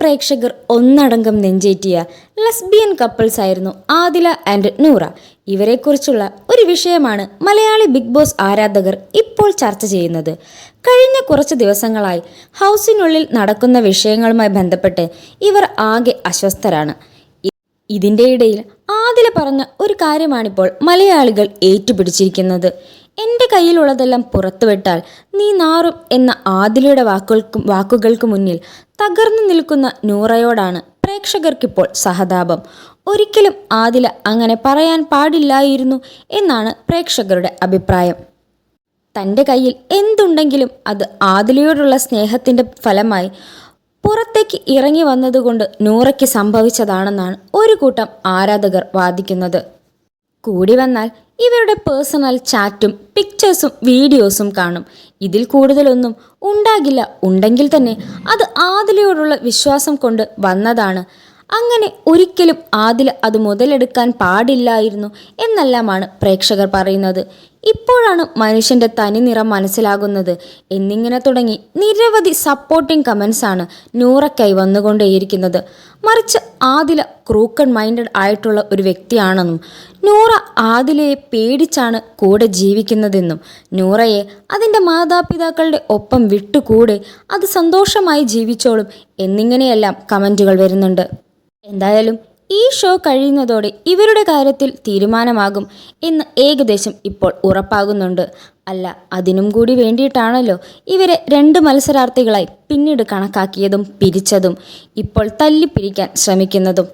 പ്രേക്ഷകർ ഒന്നടങ്കം നെഞ്ചേറ്റിയ ലസ്ബിയൻ കപ്പിൾസ് ആയിരുന്നു ആദില ആൻഡ് നൂറ. ഇവരെക്കുറിച്ചുള്ള ഒരു വിഷയമാണ് മലയാളി ബിഗ് ബോസ് ആരാധകർ ഇപ്പോൾ ചർച്ച ചെയ്യുന്നത്. കഴിഞ്ഞ കുറച്ച് ദിവസങ്ങളായി ഹൗസിനുള്ളിൽ നടക്കുന്ന വിഷയങ്ങളുമായി ബന്ധപ്പെട്ട് ഇവർ ആകെ അസ്വസ്ഥരാണ്. ഇതിന്റെ ഇടയിൽ ആദില പറഞ്ഞ ഒരു കാര്യമാണിപ്പോൾ മലയാളികൾ ഏറ്റുപിടിച്ചിരിക്കുന്നത്. എന്റെ കയ്യിലുള്ളതെല്ലാം പുറത്തുവിട്ടാൽ നീ നാറും എന്ന ആദിലയുടെ വാക്കുകൾക്കും വാക്കുകൾക്ക് മുന്നിൽ തകർന്നു നിൽക്കുന്ന നൂറയോടാണ് പ്രേക്ഷകർക്കിപ്പോൾ സഹതാപം. ഒരിക്കലും ആദില അങ്ങനെ പറയാൻ പാടില്ലായിരുന്നു എന്നാണ് പ്രേക്ഷകരുടെ അഭിപ്രായം. തന്റെ കയ്യിൽ എന്തുണ്ടെങ്കിലും അത് ആദിലയോടുള്ള സ്നേഹത്തിന്റെ ഫലമായി പുറത്തേക്ക് ഇറങ്ങി വന്നതുകൊണ്ട് നൂറയ്ക്ക് സംഭവിച്ചതാണെന്നാണ് ഒരു കൂട്ടം ആരാധകർ വാദിക്കുന്നത്. കൂടി വന്നാൽ ഇവരുടെ പേഴ്സണൽ ചാറ്റും പിക്ചേഴ്സും വീഡിയോസും കാണും. ഇതിൽ കൂടുതലൊന്നും ഉണ്ടാകില്ല. ഉണ്ടെങ്കിൽ തന്നെ അത് ആദിലയോടുള്ള വിശ്വാസം കൊണ്ട് വന്നതാണ്. അങ്ങനെ ഒരിക്കലും ആദില അത് മുതലെടുക്കാൻ പാടില്ലായിരുന്നു എന്നെല്ലാമാണ് പ്രേക്ഷകർ പറയുന്നത്. ഇപ്പോഴാണ് മനുഷ്യന്റെ തനിനിറം മനസ്സിലാകുന്നത്. എന്നിങ്ങനെ തുടങ്ങി നിരവധി സപ്പോർട്ടിംഗ് കമൻസ് ആണ് നൂറയ്ക്കായി വന്നുകൊണ്ടേയിരിക്കുന്നത്. മറിച്ച് ആദില ക്രൂക്കൺ മൈൻഡഡ് ആയിട്ടുള്ള ഒരു വ്യക്തിയാണെന്നും നൂറ ആദിലയെ പേടിച്ചാണ് കൂടെ ജീവിക്കുന്നതെന്നും നൂറയെ അതിന്റെ മാതാപിതാക്കളുടെ ഒപ്പം വിട്ടുകൂടെ അത് സന്തോഷമായി ജീവിച്ചോളും എന്നിങ്ങനെയെല്ലാം കമന്റുകൾ വരുന്നുണ്ട്. എന്തായാലും ഈ ഷോ കഴിയുന്നതോടെ ഇവരുടെ കാര്യത്തിൽ തീരുമാനമാകും എന്ന് ഏകദേശം ഇപ്പോൾ ഉറപ്പാകുന്നുണ്ട്. അല്ല അതിനും കൂടി വേണ്ടിയിട്ടാണല്ലോ ഇവരെ രണ്ട് മത്സരാർത്ഥികളായി പിന്നീട് കണക്കാക്കിയതും പിരിച്ചതും ഇപ്പോൾ തല്ലിപ്പിരിക്കാൻ ശ്രമിക്കുന്നതും.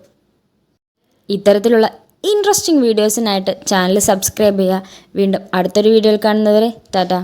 ഇത്തരത്തിലുള്ള ഇൻട്രസ്റ്റിംഗ് വീഡിയോസിനായിട്ട് ചാനൽ സബ്സ്ക്രൈബ് ചെയ്യുക. വീണ്ടും അടുത്തൊരു വീഡിയോയിൽ കാണുന്നവരെ ടാറ്റ.